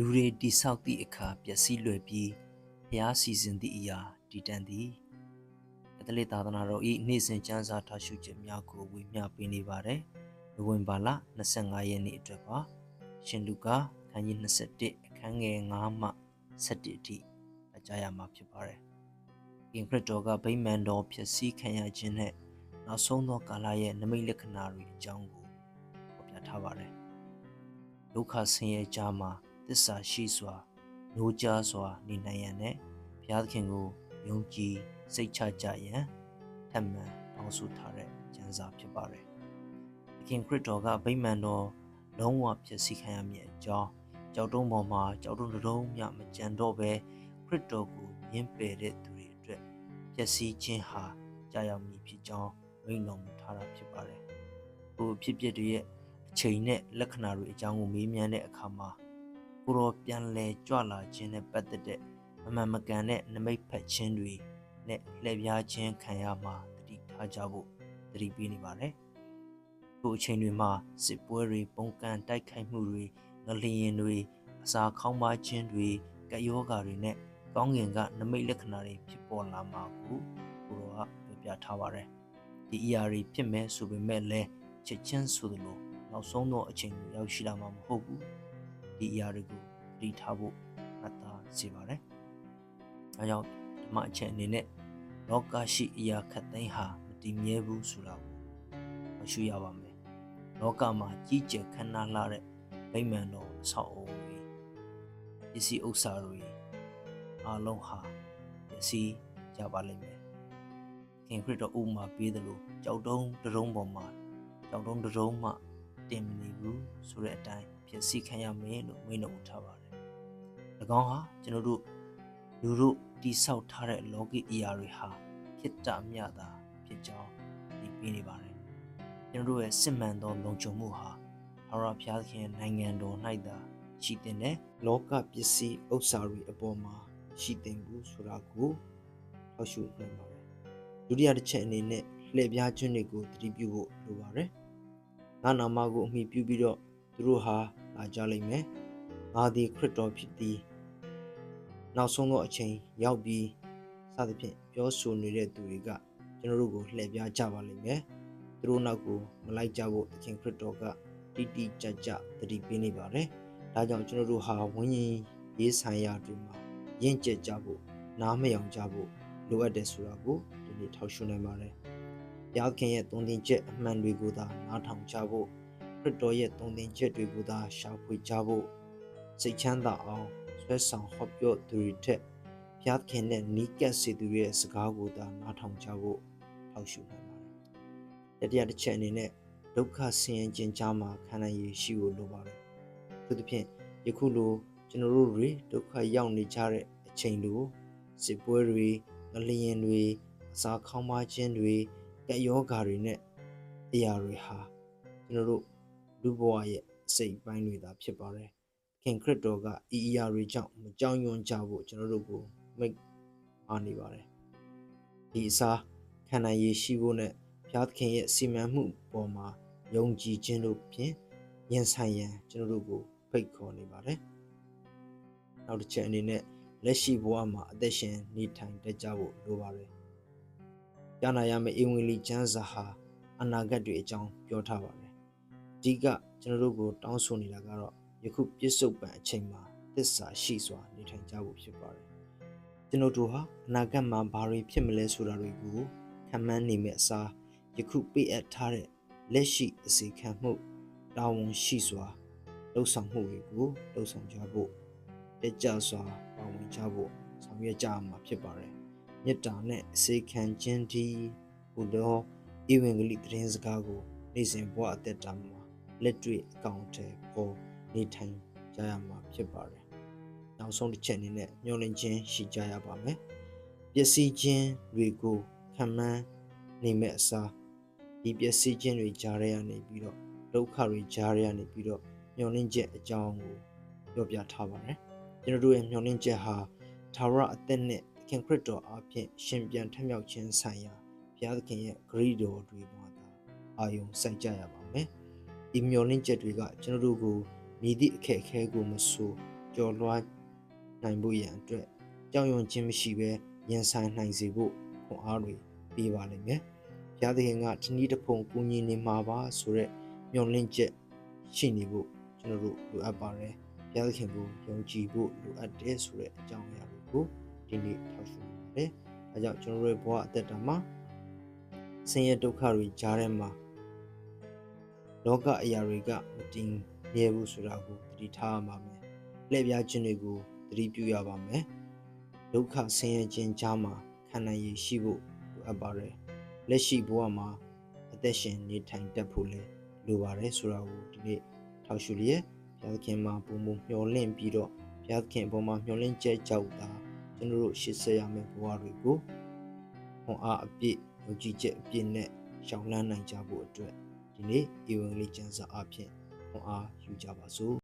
လူတွေတိဆောက်သည့်အခါပျက်စီးလွယ်ပြီးဖျားစီစဉ်သည့်အရာတည်တံ့သည်ကတလိသာသနာတော်ဤနေ့စဉ်ကျမ်းစာထားရှုခြင်းများကိုဝေမျှပေးနေပါတယ်နိုဝင်ဘာလ25ရက်နေ့အတွက်ပါရှင်လူကာခန်းကြီး21အခန်းငယ်9မှ17အထိအကြရမှာဖြစ်ပါတယ်ကင်ခရစ်တော်ကဗိမာန်တော်ဖြစ်စည်းခံရခြင်းနဲ့နောက်ဆုံးသောကာလရဲ့နမိတ်လက္ခဏာတွေအကြောင်းကိုဖော်ပြထားပါတယ်ဒုက္ခဆင်းရဲကြားမှာ သစ္စာရှိစွာနှိုးကြားစွာနေနိုင်ရန်နဲ့ဘုရားသခင်ကိုယုံကြည်စိတ်ချကြရန်ထပ်မံတောင်းဆိုထားတဲ့ကျမ်းစာဖြစ်ပါတယ်။သခင်ခရစ်တော်ကဗိမာန်တော်လုံးဝဖြစ်စီခံရမည်အကြောင်းကြောက်တုံးပေါ်မှာကြောက်တုံးတစ်လုံးမြမကြံတော့ပဲခရစ်တော်ကိုညှင်းပယ်တဲ့သူတွေအတွက်ဖြစ်စီခြင်းဟာကြာရောက်မည်ဖြစ်ကြောင်းမိန့်တော်မူထားတာဖြစ်ပါတယ်။ဟိုဖြစ်ပျက်တွေရဲ့အချိန်နဲ့လက္ခဏာတွေအကြောင်းကိုမေးမြန်းတဲ့အခါမှာ ကိုတော်ပြန်လဲကြွလာခြင်းနဲ့ပတ်သက်တဲ့မမှန်မကန်တဲ့နမိတ်ဖက်ခြင်းတွေနဲ့လှည့်ပြားခြင်းခံရမှာတတိထားကြဖို့တတိပေးနေပါတယ်။ခုအချိန်တွေမှာစစ်ပွဲတွေပုံကန်တိုက်ခိုက်မှုတွေငလျင်တွေအစာခေါင်းပါခြင်းတွေကယောဂါတွေနဲ့ကောင်းကင်ကနမိတ်လက္ခဏာတွေဖြစ်ပေါ်လာမှာကိုကိုတော်ကပြောပြထားပါတယ်။ဒီအရာတွေဖြစ်မဲ့ဆိုပေမဲ့လည်းချက်ချင်းဆိုသလိုနောက်ဆုံးသောအချိန်ကိုရောက်ရှိလာမှာမဟုတ်ဘူး။ ဒီအရာတွေကိုတတိထားဖို့မှတ်သားစေပါတယ်။ဒါကြောင့်ဓမ္မအချက်အနေနဲ့လောကရှိအရာခတ်သိမ်းဟာမတည်မြဲဘူးဆိုတာကိုမရှုရပါမယ်။လောကမှာကြီးကျယ်ခမ်းနားလာတဲ့ဗိမာန်တော်အဆောက်အအုံတွေပစ္စည်းဥစ္စာတွေအားလုံးဟာပစ္စည်းကြပါလိမ့်မယ်။ခင်ခရစ်တော်ဥပမာပေးတယ်လို့ကြောက်တုံးတရုံးပေါ်မှာကြောက်တုံးတရုံးမှ တင်မနေဘူးဆိုတဲ့အတိုင်းဖြစ်စီခံရမယ်လို့မိန့်တော်မူထားပါတယ်။၎င်းဟာကျွန်တော်တို့လူတို့တိဆောက်ထားတဲ့လောကီအရာတွေဟာဖြစ်တာမြတာဖြစ်ကြောင်းဒီပေးနေပါတယ်။ကျွန်တော်တို့ရဲ့စစ်မှန်သောလုံခြုံမှုဟာအရဖျားခင်နိုင်ငံတော်၌သာရှိတဲ့နဲ့လောကပစ္စည်းဥစ္စာတွေအပေါ်မှာရှိတဲ့ဘူးဆိုတာကိုထောက်ရှုနိုင်ပါတယ်။ဒုတိယတစ်ချက်အနေနဲ့လှည့်ပြားခြင်းတွေကိုသတိပြုဖို့လိုပါတယ်။ ငါနာမကိုအမိပြုပြီးတော့သူတို့ဟာလာကြလိမ့်မယ်။ငါသည်ခရစ်တော်ဖြစ်သည်နောက်ဆုံးသောအချိန်ရောက်ပြီးစသဖြင့်ပြောဆိုနေတဲ့သူတွေကကျွန်တော်တို့ကိုလှည့်ပြားကြပါလိမ့်မယ်။သူတို့နောက်ကိုမလိုက်ကြဖို့သခင်ခရစ်တော်ကတိတိကျကျသတိပေးနေပါတယ်။ဒါကြောင့်ကျွန်တော်တို့ဟာဝိညာဉ်ရေးဆိုင်ရာတွေမှာရင့်ကျက်ကြဖို့နားမယောင်ကြဖို့လိုအပ်တယ်ဆိုတာကိုဒီနေ့ထောက်ရှုနိုင်ပါတယ်။ဘု ရားခင်ရဲ့တုံ့တင်ချက်အမှန်တွေကိုသာနားထောင်ကြဖို့ခရစ်တော်ရဲ့တုံ့တင်ချက်တွေကိုသာရှာဖွေကြဖို့စိတ်ချမ်းသာအောင်ဆွဲဆောင်ဟောပြောသူတွေထက်ဘုရားခင်နဲ့နီးကပ်စေသူတွေရဲ့စကားကိုသာနားထောင်ကြဖို့ထောက်ရှုနိုင်ပါတယ်။တတိယတစ်ချက်အနေနဲ့ဒုက္ခဆင်းရဲခြင်းကြားမှာခံနိုင်ရရှိဖို့လိုပါတယ်။သူတစ်ဖြင့်ယခုလိုကျွန်တော်တို့တွေဒုက္ခရောက်နေကြတဲ့အချိန်လိုစစ်ပွဲတွေငလျင်တွေအစာခေါင်းပါခြင်းတွေ ကက်ယောဂါတွေနဲ့အရာတွေဟာကျွန်တော်တို့လူဘဝရဲ့အစိတ်အပိုင်းတွေသာဖြစ်ပါတယ်။ခင်ခရစ်တော်ကဤအရာတွေကြောင့်မကြောက်ရွံ့ကြဖို့ကျွန်တော်တို့ကိုမိတ်အားနေပါတယ်။ဒီအစားခံနိုင်ရရှိဖို့နဲ့ဘုရားသခင်ရဲ့စီမံမှုပေါ်မှာယုံကြည်ခြင်းတို့ဖြင့်ရင်ဆိုင်ရန်ကျွန်တော်တို့ကိုဖိတ်ခေါ်နေပါတယ်။နောက်တစ်ချက်အနေနဲ့လက်ရှိဘဝမှာအသက်ရှင်နေထိုင်တတ်ကြဖို့လိုပါတယ်။ ကြားနာရမယ့်ဧဝံဂေလိကျမ်းစာဟာအနာဂတ်တွေအကြောင်းပြောထားပါတယ်။အဓိကကျွန်တော်တို့ကိုတောင်းဆိုနေတာကတော့ယခုပြစ္ဆုတ်ပံအချိန်မှာသစ္စာရှိစွာနေထိုင်ကြဖို့ဖြစ်ပါတယ်။ကျွန်တော်တို့ဟာအနာဂတ်မှာဘာတွေဖြစ်မလဲဆိုတာတွေကိုခံမှန်းနေမယ့်အစားယခုပေးအပ်ထားတဲ့လက်ရှိအစီခံမှုတာဝန်ရှိစွာလှုပ်ဆောင်မှုတွေကိုလှုပ်ဆောင်ကြဖို့တက်ကြစွာပါဝင်ကြဖို့ဆောင်ရွက်ကြရမှာဖြစ်ပါတယ်။ မေတ္တာနဲ့အစီခံခြင်းဒီဟူသောဧဝံဂေလိသတင်းစကားကိုနေ့စဉ်ဘဝအသက်တာမှာလက်တွေ့အကောင့်ထဲပေါ်နေထိုင်ကြရမှာဖြစ်ပါတယ်။နောက်ဆုံးတစ်ချက်အနေနဲ့ညှို့လင့်ခြင်းရှိကြရပါမယ်။ပျက်စီးခြင်းတွေကိုခံမှန်းနေမဲ့အစားဒီပျက်စီးခြင်းတွေကြားရရနေပြီးတော့ဒုက္ခတွေကြားရရနေပြီးတော့ညှော်နှင်းချက်အကြောင်းကိုပြောပြထားပါတယ်။ကျွန်တော်တို့ရဲ့ညှော်နှင်းချက်ဟာသာရအသက်နဲ့သ ခင်ခရစ်တော်အားဖြင့်ရှင်ပြန်ထမြောက်ခြင်းဆိုင်ရာဘုရားသခင်ရဲ့ဂရုတော်တွေမှာသာအာယုံစိုက်ကြရပါမယ်။ဒီမျှော်နှင်းချက်တွေကကျွန်တော်တို့ကိုမြည်သည့်အခက်အခဲကိုမဆိုကြကျော်လွှားနိုင်ဖို့ရန်အတွက်ကြောက်ရွံ့ခြင်းမရှိဘဲရင်ဆိုင်နိုင်စေဖို့ခွန်အားတွေပေးပါလိမ့်မယ်။ဘုရားသခင်ကဒီနေ့တစ်ဖုံကူညီနေမှာပါဆိုတော့မျှော်လင့်ချက်ရှိနေဖို့ကျွန်တော်တို့လိုအပ်ပါတယ်။ဘုရားသခင်ကိုယုံကြည်ဖို့လိုအပ်တယ်ဆိုတဲ့အကြောင်းအရာတွေကို ဒီနေ့ထောက်ရှုနေပါတယ်။အဲကြောင့်ကျွန်တော်တို့ရဲ့ဘဝအသက်တာမှာဆင်းရဲဒုက္ခတွေကြားထဲမှာလောကအရာတွေကမတည်မြဲဘူးဆိုတာကိုသတိထားရပါမယ်။လက်ပြားခြင်းတွေကိုသတိပြုရပါမယ်။ဒုက္ခဆင်းရဲခြင်းကြားမှာခံနိုင်ရည်ရှိဖို့လိုအပ်ပါတယ်။လက်ရှိဘဝမှာအသက်ရှင်နေထိုင်တတ်ဖို့လည်းလိုပါတယ်ဆိုတာကိုဒီနေ့ထောက်ရှုလျက်ဘုရားသခင်မှာပုံပုံမျှော်လင့်ပြီးတော့ဘုရားသခင်အပေါ်မှာမျှော်လင့်ချက်ကြောက်တာ ကျွန်တော်တို့ရှေ့ဆက်ရမယ့်ဘဝတွေကိုခွန်အားအပြည့်ယုံကြည်ချက်အပြည့်နဲ့ရှောင်လန်းနိုင်ကြဖို့အတွက်ဒီနေ့ဧဝံဂေလိကျမ်းစာအဖြစ်ခွန်အားယူကြပါစို့